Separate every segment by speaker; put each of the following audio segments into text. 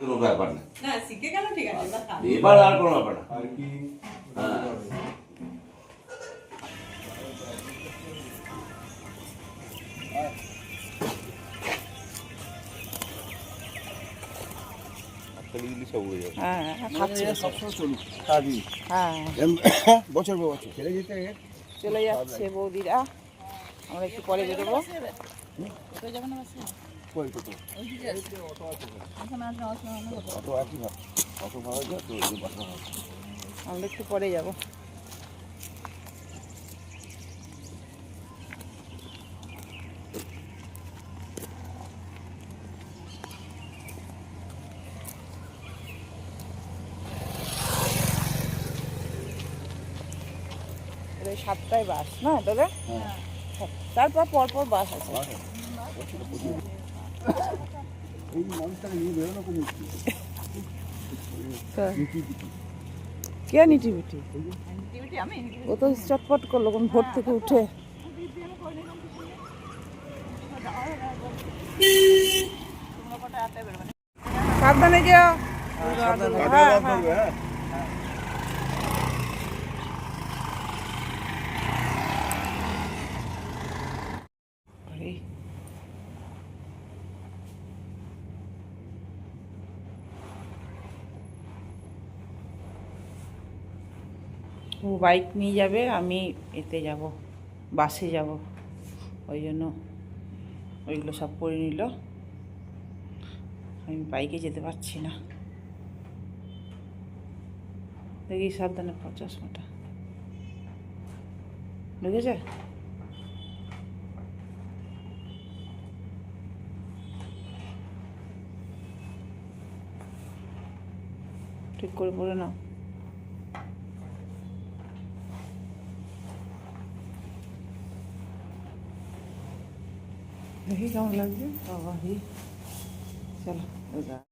Speaker 1: কোনো ব্যাপার না।
Speaker 2: না শিখে গেল ঠিক আছে এবার
Speaker 1: আর কোনো ব্যাপার না।
Speaker 3: আর কি?
Speaker 1: হ্যাঁ।
Speaker 4: হ্যাঁ
Speaker 3: সবসময় চলুক
Speaker 4: হ্যাঁ।
Speaker 3: বছর পর বছর ছেড়ে যেতে
Speaker 4: চলে যাচ্ছে বৌদিরা। আমরা একটু পরে বেরোবো।
Speaker 3: কই কত তো এই বাসা
Speaker 4: আমরা একটু পরে যাব। সাতটায় বাস না দাদা তারপর পরপর বাস আছে।
Speaker 3: এই মানুষটাকে নিয়ে বেরোনো খুব মুশকিল
Speaker 4: কে নিটিভিটি ও তো চটপট করল কোন ভোর থেকে উঠে সাবধানে যেও হ্যাঁ হ্যাঁ আরে ও বাইক নিয়ে যাবে, আমি এতে যাব, বাসে যাব। ওই জন্য ওইগুলো সব করে নিল। আমি বাইকে যেতে পারছি না। দেখি সাবধানে চশমাটা ঢুকেছে? ঠিক করে পড়ে নাও। দেখি কেমন লাগছে বাবা রে চলো ওইটা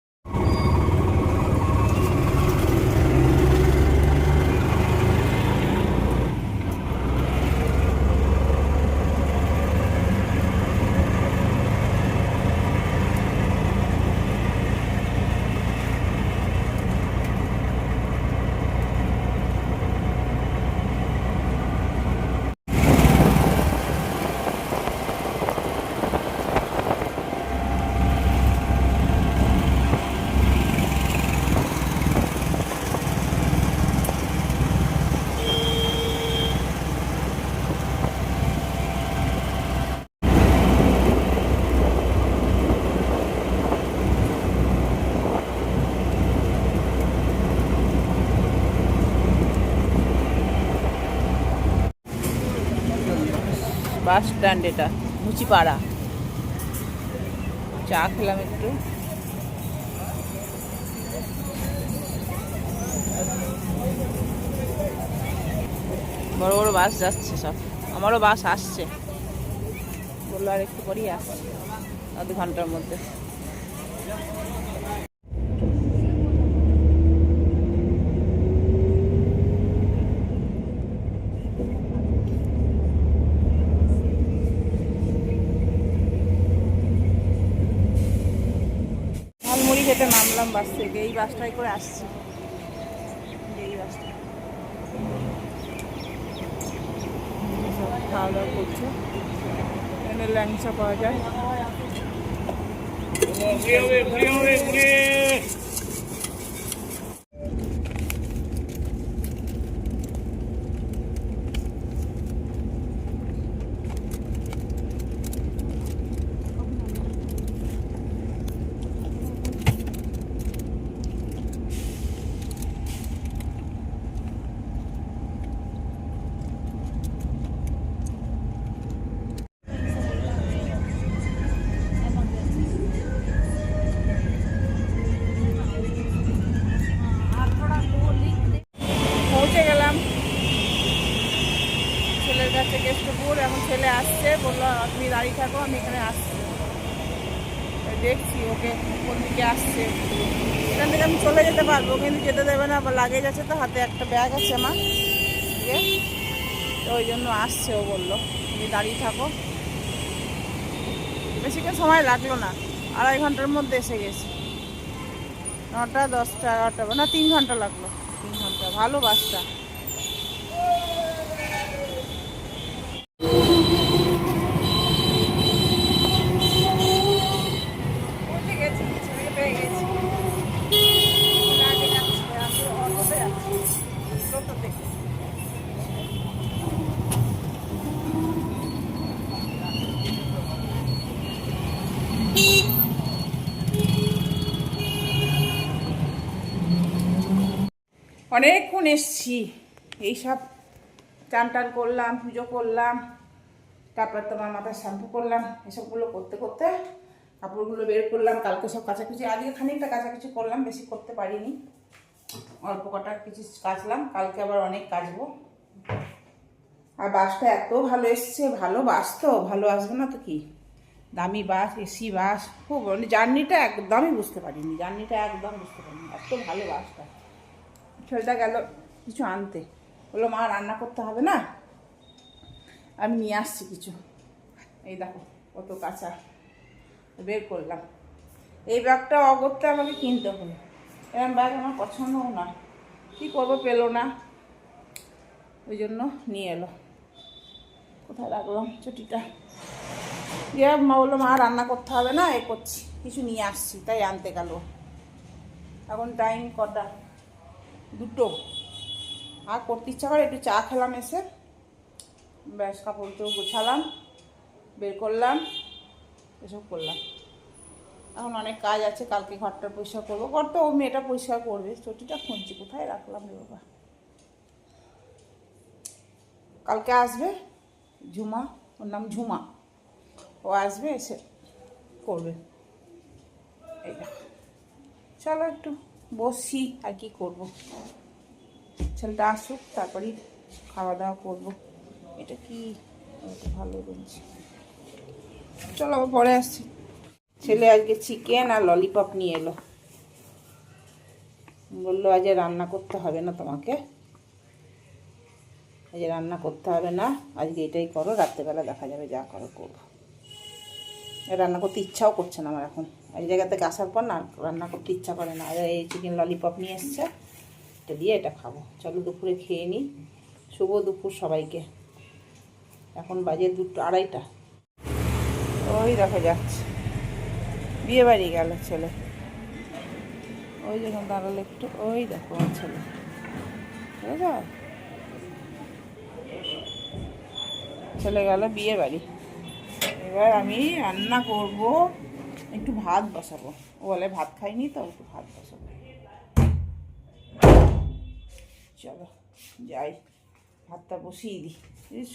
Speaker 4: বাস স্ট্যান্ড এটা, মুচিপাড়া। চা খেলাম একটু। বড় বড় বাস যাচ্ছে সব। আমারও বাস আসছে। বলল আর একটু পরেই আসছে, আধ ঘণ্টার মধ্যে। খেতে নামলাম বাস থেকে, এই বাসটাই করে আসছি। এই বাসটা। খাওয়া দাওয়া করছে। এখানে ল্যাংচা পাওয়া যায়। ছেলের কাছে কেষ্টপুর এখন ছেলে আসছে। বলল, তুমি দাঁড়িয়ে থাকো, আমি এখানে আসছি। দেখছি ওকে, কোন দিকে আসছে। এখান থেকে আমি চলে যেতে পারব, কিন্তু যেতে দেবে না, আবার লাগেজ আছে তো, হাতে একটা ব্যাগ আছে আমার। দিয়ে তো ওই জন্য আসছে ও বলল, তুমি দাঁড়িয়ে থাকো। বেশিক্ষণ সময় লাগল না, আড়াই ঘণ্টার মধ্যে এসে গেছি। নটা, দশটা, এগারোটা, না, তিন ঘণ্টা লাগল। তিন ঘণ্টা, ভালো বাসটা। অনেকক্ষণ এসছি। এইসব চান টান করলাম, পুজো করলাম, তারপর তোমার মাথায় শ্যাম্পু করলাম, এসবগুলো করতে করতে কাপড়গুলো বের করলাম, কালকে সব কাচাকুচি, আজকে খানিকটা কাচাকুচি করলাম, বেশি করতে পারিনি। অল্প কটা কিছু কাচলাম, কালকে আবার অনেক কাচবো। আর বাসটা এত ভালো এসছে, ভালো বাস তো, ভালো আসবে না তো কি? দামি বাস এসি বাস, খুব মানে জার্নিটা একদমই বুঝতে পারিনি জার্নিটা একদম বুঝতে পারিনি, এত ভালো বাসটা। ছেলেটা গেল কিছু আনতে। বলল, মা, রান্না করতে হবে না? আমি নিয়ে আসছি কিছু। এই দেখো, কত কাঁচা। বের করলাম। এই ব্যাগটা অগত্যা আমাকে কিনতে হলো এরকম ব্যাগ আমার পছন্দও না। কী করব, পেল না। ওই জন্য নিয়ে এলো। কোথায় রাখলাম ছুটিটা? দিয়ে মা বলল, মা, রান্না করতে হবে না, এ করছি। কিছু নিয়ে আসছি, তাই আনতে গেল। এখন টাইম কটা? দুটো। আর করতে ইচ্ছা করে একটু চা খেলাম এসে। ব্যাস, কাপড় তো গোছালাম, বের করলাম, এসব করলাম। এখন অনেক কাজ আছে, কালকে ঘরটা পরিষ্কার করব। ঘর তো ও মেয়েটা পরিষ্কার করবে, চটিটা খুঁজছি, কোথায় রাখলাম রে বাবা? কালকে আসবে ঝুমা, ওর নাম ঝুমা। ও আসবে এসে করবে। এই চলো একটু। বসছি আর কি করব। ছেলেটা আসুক, তারপরেই খাওয়া দাওয়া করব। এটা কি? ভালো বলছি। চলো পরে আসছি। ছেলে আজকে চিকেন আর ললিপপ নিয়ে এলো। বলল, আজ রান্না করতে হবে না তোমাকে। আজ রান্না করতে হবে না। আজকে এটাই করো, রাত্রেবেলা দেখা যাবে যা করো, করব। রান্না করতে ইচ্ছাও করছে না আমার এখন। এই জায়গা থেকে আসার পর না রান্না করতে ইচ্ছা করে না। আর এই চিকেন ললিপপ নিয়ে এসছে, এটা দিয়ে এটা খাব। চলো দুপুরে খেয়ে নিই। শুভ দুপুর সবাইকে। এখন বাজে দুটো আড়াইটা। ওই দেখা যাচ্ছে। বিয়ে বাড়ি গেল ছেলে। ওই যখন দাঁড়াল একটু, ওই দেখো আমার ছেলে। ছেলে গেল বিয়ে বাড়ি। এবার আমি রান্না করব, একটু ভাত বসাবো। ও বলে, ভাত খাইনি তো, একটু ভাত বসাবো। চলো, যাই। ভাতটা বসিয়ে দিই, বুঝেছ?